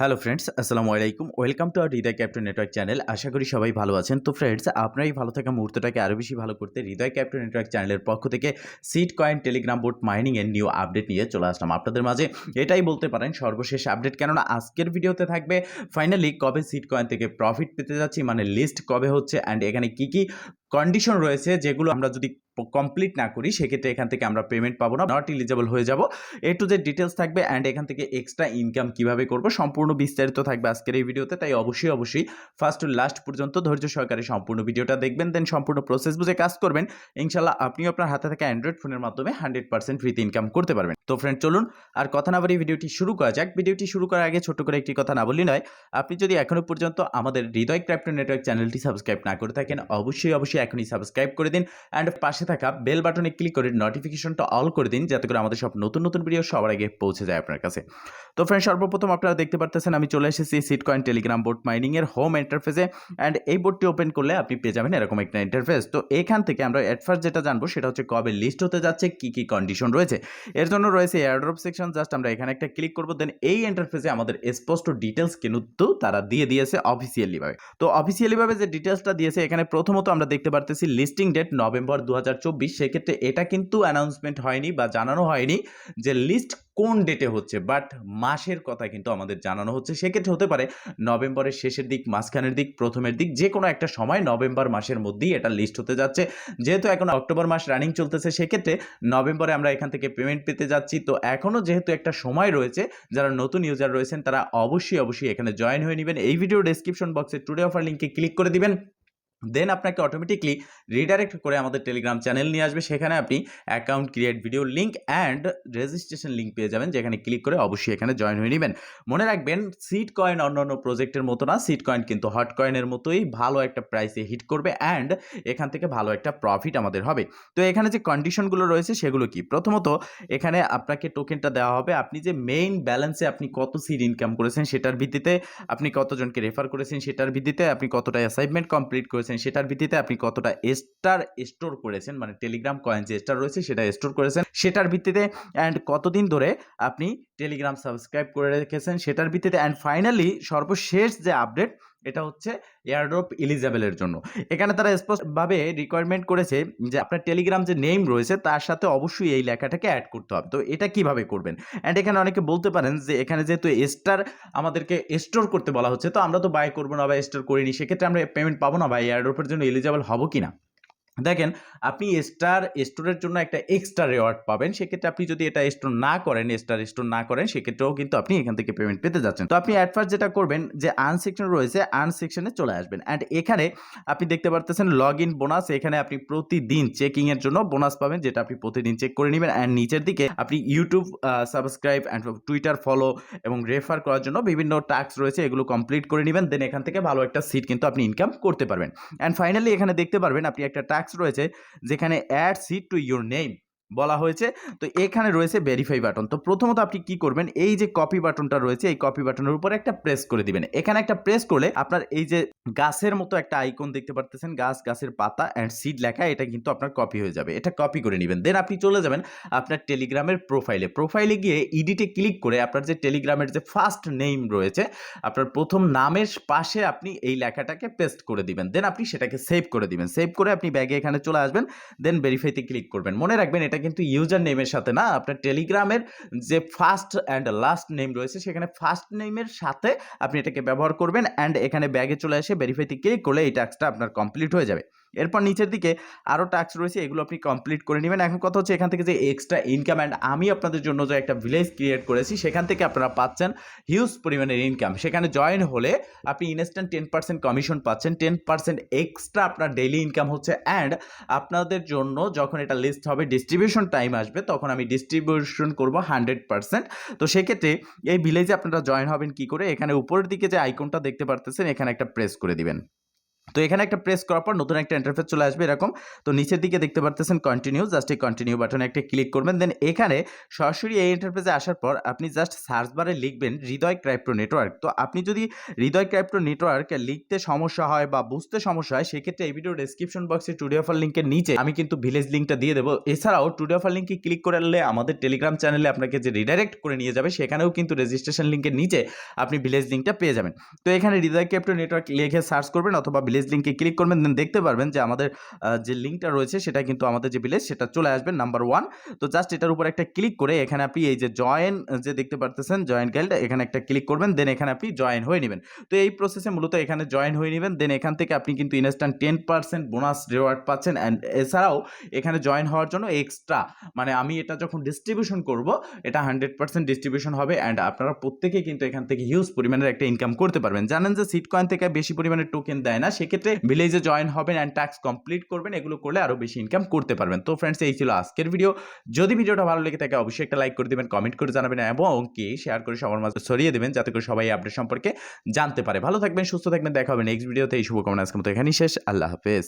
Hello friends আসসালামু আলাইকুম welcome to R Hridoy captain network channel আশা করি সবাই ভালো আছেন তো ফ্রেন্ডস আপনার এই ভালো থাকা মুহূর্তটাকে আরও বেশি ভালো করতে হৃদয় ক্যাপ্টেন নেটওয়ার্ক চ্যানেলের পক্ষ থেকে সিট কয়েন টেলিগ্রাম বোর্ড মাইনিংয়ের নিউ আপডেট নিয়ে চলে আসলাম আপনাদের মাঝে এটাই বলতে পারেন সর্বশেষ আপডেট কেননা আজকের ভিডিওতে থাকবে ফাইনালি কবে সিট কয়েন থেকে প্রফিট পেতে যাচ্ছি মানে লিস্ট কবে হচ্ছে অ্যান্ড এখানে কি কি কন্ডিশন রয়েছে যেগুলো আমরা যদি কমপ্লিট না করি, সেক্ষেত্রে এখান থেকে আমরা পেমেন্ট পাবো না নট ইলিজেবল হয়ে যাব। এ টু যে ডিটেলস থাকবে অ্যান্ড এখান থেকে এক্সট্রা ইনকাম কীভাবে করব, সম্পূর্ণ বিস্তারিত থাকবে আজকের এই ভিডিওতে তাই অবশ্যই অবশ্যই ফার্স্ট টু লাস্ট পর্যন্ত ধৈর্য সহকারে সম্পূর্ণ ভিডিওটা দেখবেন দেন সম্পূর্ণ প্রসেস বুঝে কাজ করবেন। ইনশাল্লাহ আপনিও আপনার হাতে থাকা অ্যান্ড্রয়েড ফোনের মাধ্যমে হান্ড্রেড পার্সেন্ট ফ্রিতে ইনকাম করতে পারবেন। তো ফ্রেন্ড চলুন, আর কথা না বাড়ি ভিডিওটি শুরু করা যাক। ভিডিওটি শুরু করার আগে ছোট্ট করে একটি কথা না বললি নয়, আপনি যদি এখনও পর্যন্ত আমাদের হৃদয় ক্রাফ্টন নেটওয়ার্ক চ্যানেলটি সাবস্ক্রাইব না করে থাকেন, অবশ্যই অবশ্যই এখনই সাবস্ক্রাইব করে দিন। অ্যান্ড পাশে থাকা বেল বাটনে ক্লিক করে নোটিফিকেশনটা অল করে দিন, যাতে করে আমাদের সব নতুন নতুন ভিডিও সবার আগে পৌঁছে যায় আপনার কাছে। তো ফ্রেন্ড সর্বপ্রথম আপনারা দেখতে পারতেছেন আমি চলে এসেছি seat coin Telegram board mining এর হোম ইন্টারফেসে অ্যান্ড এই বোর্ডটি ওপেন করলে আপনি পেয়ে যাবেন এরকম একটা ইন্টারফেস তো এখান থেকে আমরা এট ফার্স্ট যেটা জানব সেটা হচ্ছে কবে লিস্ট হতে যাচ্ছে, কি কি কন্ডিশন রয়েছে। এর জন্য রয়েছে এয়ারড্রপ সেকশন জাস্ট আমরা এখানে একটা ক্লিক করব দেন এই ইন্টারফেসে আমাদের স্পষ্ট ডিটেলস কিন্তু তারা দিয়ে দিয়েছে অফিসিয়ালি ভাবে। তো অফিসিয়ালি ভাবে যে ডিটেলসটা দিয়েছে, এখানে প্রথমত আমরা দেখতে পারতেছি লিস্টিং ডেট নভেম্বর দু হাজার হাজার চব্বিশ, সেক্ষেত্রে এটা কিন্তু অ্যানাউন্সমেন্ট হয়নি বা জানানো হয়নি যে লিস্ট কোন ডেটে হচ্ছে বাট মাসের কথা কিন্তু আমাদের জানানো হচ্ছে। সেক্ষেত্রে হতে পারে নভেম্বরের শেষের দিক, মাঝখানের দিক, প্রথমের দিক, যে কোনো একটা সময় নভেম্বর মাসের মধ্যেই এটা লিস্ট হতে যাচ্ছে। যেহেতু এখন অক্টোবর মাস রানিং চলতেছে, সেক্ষেত্রে নভেম্বরে আমরা এখান থেকে পেমেন্ট পেতে যাচ্ছি। তো এখনও যেহেতু একটা সময় রয়েছে, যারা নতুন ইউজার রয়েছেন, তারা অবশ্যই অবশ্যই এখানে জয়েন হয়ে নেবেন। এই ভিডিও ডেসক্রিপশন বক্সে টুডে অফার লিঙ্কে ক্লিক করে দিবেন। দেন আপনাকে অটোমেটিকলি রিডাইরেক্ট করে আমাদের টেলিগ্রাম চ্যানেল নিয়ে আসবে। সেখানে আপনি account create video link and registration link পেয়ে যাবেন, যেখানে ক্লিক করে অবশ্যই এখানে জয়েন হয়ে নেবেন। মনে রাখবেন সিট কয়েন অন্যান্য প্রজেক্টের মতো না সিট কয়েন কিন্তু হট কয়েনের মতোই ভালো একটা প্রাইসে হিট করবে অ্যান্ড এখান থেকে ভালো একটা প্রফিট আমাদের হবে। তো এখানে যে কন্ডিশনগুলো রয়েছে, সেগুলো কি? প্রথমত, এখানে আপনাকে টোকেনটা দেওয়া হবে। আপনি যে মেইন ব্যালেন্সে আপনি কত সিট ইনকাম করেছেন, সেটার ভিত্তিতে আপনি কতজনকে রেফার করেছেন, সেটার ভিত্তিতে আপনি কতটা অ্যাসাইনমেন্ট কমপ্লিট করেছেন সেটার ভিত্তিতে আপনি কতটা স্টার স্টোর করেছেন মানে টেলিগ্রাম কয়েন যে স্টার রয়েছে, সেটা স্টোর করেছেন, সেটার ভিত্তিতে অ্যান্ড কতদিন ধরে আপনি টেলিগ্রাম সাবস্ক্রাইব করে রেখেছেন, সেটার ভিত্তিতে অ্যান্ড ফাইনালি সর্বশেষ যে আপডেট এটা হচ্ছে এয়ারড্রপ ইলিজেবেলের জন্য। এখানে তারা স্পষ্টভাবে রিকোয়ারমেন্ট করেছে যে আপনার টেলিগ্রাম যে নেম রয়েছে, তার সাথে অবশ্যই এই লেখাটাকে অ্যাড করতে হবে। তো এটা কীভাবে করবেন? অ্যান্ড এখানে অনেকে বলতে পারেন যে এখানে যেহেতু স্টার আমাদেরকে স্টোর করতে বলা হচ্ছে, তো আমরা তো বাই করব না বা স্টোর করিনি, সেক্ষেত্রে আমরা পেমেন্ট পাবো না বা এয়ারড্রপের জন্য এলিজেবল হব কি না দেখেন, আপনি স্টার স্টোরের জন্য একটা এক্সট্রা রেওয়ার্ড পাবেন। সেক্ষেত্রে আপনি যদি এটা স্টোর না করেন স্টার স্টোর না করেন, সেক্ষেত্রেও কিন্তু আপনি এখান থেকে পেমেন্ট পেতে যাচ্ছেন। তো আপনি অ্যাট ফার্স্ট যেটা করবেন, যে আর্ন সেকশন রয়েছে আর্ন সেকশনে চলে আসবেন। অ্যান্ড এখানে আপনি দেখতে পারতেছেন লগ ইন বোনাস এখানে আপনি প্রতিদিন চেকিং এর জন্য বোনাস পাবেন, যেটা আপনি প্রতিদিন চেক করে নেবেন। অ্যান্ড নিচের দিকে আপনি YouTube subscribe and Twitter follow এবং রেফার করার জন্য বিভিন্ন টাস্ক রয়েছে, এগুলো কমপ্লিট করে নেবেন। দেন এখান থেকে ভালো একটা সিট কিন্তু আপনি ইনকাম করতে পারবেন। অ্যান্ড ফাইনালি এখানে দেখতে পারবেন, আপনি একটা টাস্ক রয়েছে যেখানে add seat to your name. বলা হয়েছে। তো এখানে রয়েছে ভেরিফাই বাটন তো প্রথমত আপনি কি করবেন? এই যে কপি বাটনটা রয়েছে, এই কপি বাটনের উপর একটা প্রেস করে দিবেন। এখানে একটা প্রেস করলে আপনার এই যে গাছের মতো একটা আইকন দেখতে পারতেছেন, গাছ, গাছের পাতা অ্যান্ড সিড লেখা, এটা কিন্তু আপনার কপি হয়ে যাবে। এটা কপি করে নেবেন। দেন আপনি চলে যাবেন আপনার টেলিগ্রামের প্রোফাইলে প্রোফাইলে গিয়ে ইডিটে ক্লিক করে আপনার যে টেলিগ্রামের যে ফার্স্ট নেম রয়েছে, আপনার প্রথম নামের পাশে আপনি এই লেখাটাকে পেস্ট করে দিবেন। দেন আপনি সেটাকে সেভ করে দিবেন। সেভ করে আপনি ব্যাগে এখানে চলে আসবেন। দেন ভেরিফাইতে ক্লিক করবেন। মনে রাখবেন, এটা কিন্তু ইউজার নেমের সাথে না, আপনার টেলিগ্রামের যে ফার্স্ট অ্যান্ড লাস্ট নেম রয়েছে, সেখানে ফার্স্ট নেমের সাথে আপনি এটাকে ব্যবহার করবেন অ্যান্ড এখানে ব্যাগে চলে এসে ভেরিফাইতে ক্লিক করলে এই টাস্কটা আপনার কমপ্লিট হয়ে যাবে। এরপর নিচের দিকে আরও টাস্ক রয়েছে, এগুলো আপনি কমপ্লিট করে নেবেন। এখন কথা হচ্ছে এখান থেকে যে এক্সট্রা ইনকাম অ্যান্ড আমি আপনাদের জন্য যে একটা ভিলেজ ক্রিয়েট করেছি, সেখান থেকে আপনারা পাচ্ছেন হিউজ পরিমাণের ইনকাম সেখানে জয়েন হলে আপনি ইনস্ট্যান্ট টেন পার্সেন্ট কমিশন পাচ্ছেন টেন পার্সেন্ট এক্সট্রা আপনার ডেইলি ইনকাম হচ্ছে অ্যান্ড আপনাদের জন্য যখন এটা লিস্ট হবে ডিস্ট্রিবিউশন টাইম আসবে, তখন আমি ডিস্ট্রিবিউশন করব হান্ড্রেড পার্সেন্ট তো সেক্ষেত্রে এই ভিলেজে আপনারা জয়েন হবেন কি করে? এখানে উপরের দিকে যে আইকনটা দেখতে পারতেছেন, এখানে একটা প্রেস করে দিবেন। তো এখানে একটা প্রেস করার পর নতুন একটা ইন্টারফেস চলে আসবে এরকম। তো নিচের দিকে দেখতে পারতেছেন কন্টিনিউ জাস্ট এই কন্টিনিউ বাটনে একটা ক্লিক করবেন। দেন এখানে সরাসরি এই ইন্টারফেসে আসার পর আপনি জাস্ট সার্চ বারে লিখবেন হৃদয় ক্রাইপ্টো নেটওয়ার্ক তো আপনি যদি হৃদয় ক্রাইপ্টো নেটওয়ার্ক লিখতে সমস্যা হয় বা বুঝতে সমস্যা হয়, সেক্ষেত্রে এই ভিডিও ডেসক্রিপশন বক্সে টুডে অফার লিঙ্কের নিচে আমি কিন্তু ভিলেজ লিঙ্কটা দিয়ে দেবো। এছাড়াও টুডে অফার লিঙ্কে ক্লিক করলে আমাদের টেলিগ্রাম চ্যানেলে আপনাকে যে রিডাইরেক্ট করে নিয়ে যাবে, সেখানেও কিন্তু রেজিস্ট্রেশন লিঙ্কের নিচে আপনি ভিলেজ লিঙ্কটা পেয়ে যাবেন। তো এখানে হৃদয় ক্রাইপ্টো নেটওয়ার্ক লিখে সার্চ করবেন অথবা ভিলেজ লিঙ্কে ক্লিক করবেন দেন দেখতে পারবেন যে আমাদের যে লিঙ্কটা রয়েছে সেটা কিন্তু আমাদের যে ভিলেজ সেটা চলে আসবে নাম্বার ওয়ান তো জাস্ট এটার উপর একটা ক্লিক করে এখানে আপনি এই যে জয়েন যে দেখতে পারতেছেন জয়েন গাইল্ড এখানে একটা ক্লিক করবেন দেন এখানে আপনি জয়েন হয়ে নেবেন। তো এই প্রসেসে মূলত এখানে জয়েন হয়ে নেবেন দেন এখান থেকে আপনি কিন্তু instant ten percent bonus reward পাচ্ছেন অ্যান্ড এছাড়াও এখানে জয়েন হওয়ার জন্য এক্সট্রা মানে আমি এটা যখন ডিস্ট্রিবিউশন করব, এটা হান্ড্রেড পার্সেন্ট ডিস্ট্রিবিউশন হবে অ্যান্ড আপনারা প্রত্যেকেই কিন্তু এখান থেকে হিউজ পরিমাণের একটা ইনকাম করতে পারবেন। জানেন যে সিট কয়েন থেকে বেশি পরিমাণে টোকেন দেয় না সেক্ষেত্রে ভিলেজে জয়েন হবেন অ্যান্ড ট্যাক্স কমপ্লিট করবেন, এগুলো করলে আরও বেশি ইনকাম করতে পারবেন। তো ফ্রেন্ডস এই ছিল আজকের ভিডিও যদি ভিডিওটা ভালো লেগে থাকে, অবশ্যই একটা লাইক করে দেবেন কমেন্ট করে জানাবেন এবং কি শেয়ার করে সবার মাঝে ছড়িয়ে দেবেন, যাতে করে সবাই আপডেট সম্পর্কে জানতে পারে। ভালো থাকবেন, সুস্থ থাকবেন, দেখা হবে নেক্সট ভিডিওতে এই শুভকামনা আজকে মতো এখানেই শেষ। আল্লাহ হাফেজ।